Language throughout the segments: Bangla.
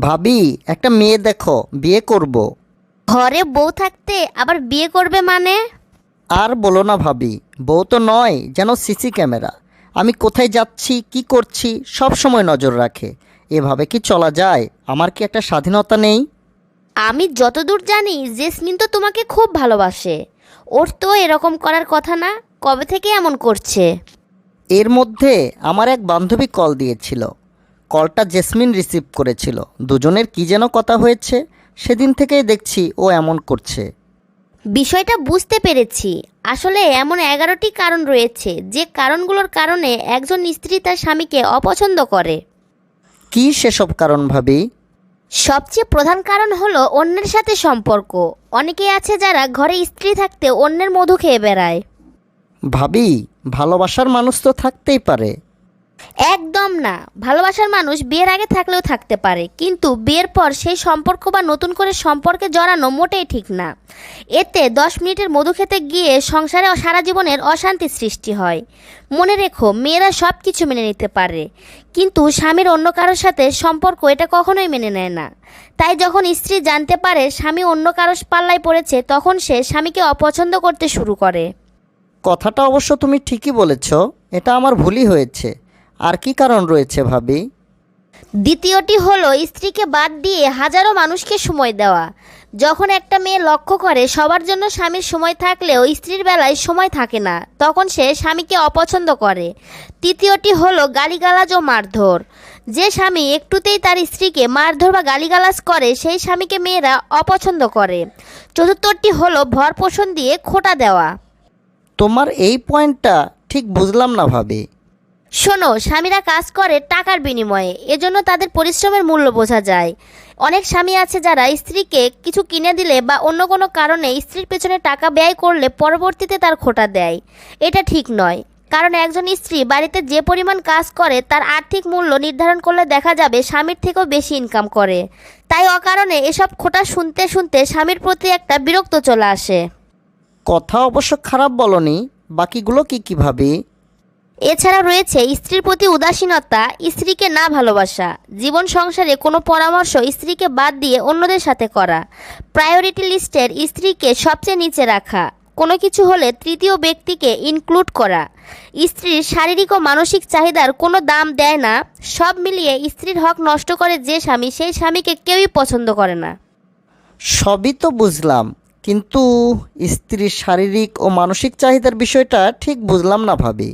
ভাবি একটা মেয়ে দেখো বিয়ে করব। ঘরে বউ থাকতে আবার বিয়ে করবে মানে? আর বলো না ভাবি বউ তো নয় যেন সিসি ক্যামেরা। আমি কোথায় যাচ্ছি কি করছি সব সময় নজর রাখে। এভাবে কি চলা যায়? আমার কি একটা স্বাধীনতা নেই? আমি যতদূর জানি জেসমিন তো তোমাকে খুব ভালোবাসে। ওর তো এরকম করার কথা না কবে থেকে এমন করছে? এর মধ্যে আমার এক বান্ধবী কল দিয়েছিল। কলটা জেসমিন রিসিভ করেছিল। দুজনের কি যেন কথা হয়েছে সেদিন থেকেই দেখছি ও এমন করছে। বিষয়টা বুঝতে পেরেছি। আসলে এমন এগারোটি কারণ রয়েছে যে কারণগুলোর কারণে একজন স্ত্রী তার স্বামীকে অপছন্দ করে। কি সেসব কারণ ভাবি? সবচেয়ে প্রধান কারণ হলো অন্যের সাথে সম্পর্ক। অনেকেই আছে যারা ঘরে স্ত্রী থাকতে অন্যের মধু খেয়ে বেড়ায়। ভাবি ভালোবাসার মানুষ তো থাকতেই পারে। একদম না। ভালোবাসার মানুষ বিয়ের আগে থাকলেও থাকতে পারে, কিন্তু বিয়ের পর সেই সম্পর্ক বা নতুন করে সম্পর্কে জড়ানো মোটেই ঠিক না। এতে দশ মিনিটের মধু খেতে গিয়ে সংসারে সারা জীবনের অশান্তি সৃষ্টি হয়। মনে রেখো, মেয়েরা সব কিছু মেনে নিতে পারে, কিন্তু স্বামীর অন্য কারোর সাথে সম্পর্ক এটা কখনোই মেনে নেয় না। তাই যখন স্ত্রী জানতে পারে স্বামী অন্য কারোর পাল্লায় পড়েছে, তখন সে স্বামীকে অপছন্দ করতে শুরু করে। কথাটা অবশ্য তুমি ঠিকই বলেছ, এটা আমার ভুলই হয়েছে। আর কি কারণ রয়েছে ভাবি? দ্বিতীয়টি হলো স্ত্রীকে বাদ দিয়ে হাজারো মানুষকে সময় দেওয়া। যখন একটা মেয়ে লক্ষ্য করে সবার জন্য স্বামীর সময় থাকলেও স্ত্রীর বেলায় সময় থাকে না তখন সে স্বামীকে অপছন্দ করে। তৃতীয়টি হলো গালিগালাজ ও মারধর। যে স্বামী একটুতেই তার স্ত্রীকে মারধর বা গালিগালাজ করে সেই স্বামীকে মেয়েরা অপছন্দ করে। চতুর্থটি হলো ভরপোষণ দিয়ে খোটা দেওয়া। তোমার এই পয়েন্টটা ঠিক বুঝলাম না ভাবি। শোনো, স্বামীরা কাজ করে টাকার বিনিময়ে, এজন্য তাদের পরিশ্রমের মূল্য বোঝা যায়। অনেক স্বামী আছে যারা স্ত্রীকে কিছু কিনে দিলে বা অন্য কোনো কারণে স্ত্রীর পেছনে টাকা ব্যয় করলে পরবর্তীতে তার খোটা দেয়। এটা ঠিক নয়, কারণ একজন স্ত্রী বাড়িতে যে পরিমাণ কাজ করে, তার আর্থিক মূল্য নির্ধারণ করলে দেখা যাবে স্বামীর থেকেও বেশি ইনকাম করে। তাই অকারণে এসব খোটা শুনতে শুনতে স্বামীর প্রতি একটা বিরক্ত চলে আসে। কথা অবশ্য খারাপ বলনি, বাকিগুলো কি কি ভাবি এছাড়া রয়েছে স্ত্রীর প্রতি উদাসীনতা, স্ত্রীকে না ভালোবাসা, জীবন সংসারে কোনো পরামর্শ স্ত্রীকে বাদ দিয়ে অন্যদের সাথে করা প্রায়োরিটি লিস্টের স্ত্রীকে সবচেয়ে নিচে রাখা, কোনো কিছু হলে তৃতীয় ব্যক্তিকে ইনক্লুড করা, স্ত্রীর শারীরিক ও মানসিক চাহিদার কোনো দাম দেয় না, সব মিলিয়ে স্ত্রীর হক নষ্ট করে যে স্বামী সেই স্বামীকে কেউই পছন্দ করে না। সবই তো বুঝলাম, কিন্তু স্ত্রীর শারীরিক ও মানসিক চাহিদার বিষয়টা ঠিক বুঝলাম না ভাবি।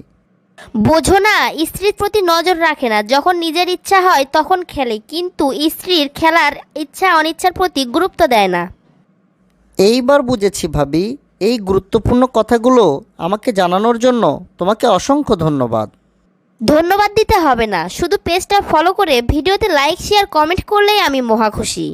বোঝো না স্ত্রীর প্রতি নজর রাখে না। যখন নিজের ইচ্ছা হয় তখন খেলে কিন্তু স্ত্রীর খেলার ইচ্ছা অনিচ্ছার প্রতি গুরুত্ব দেয় না। এইবার বুঝেছি ভাবি এই গুরুত্বপূর্ণ কথাগুলো আমাকে জানানোর জন্য তোমাকে অসংখ্য ধন্যবাদ। ধন্যবাদ দিতে হবে না শুধু পেজটা ফলো করে ভিডিওতে লাইক শেয়ার কমেন্ট করলেই আমি মহা খুশি।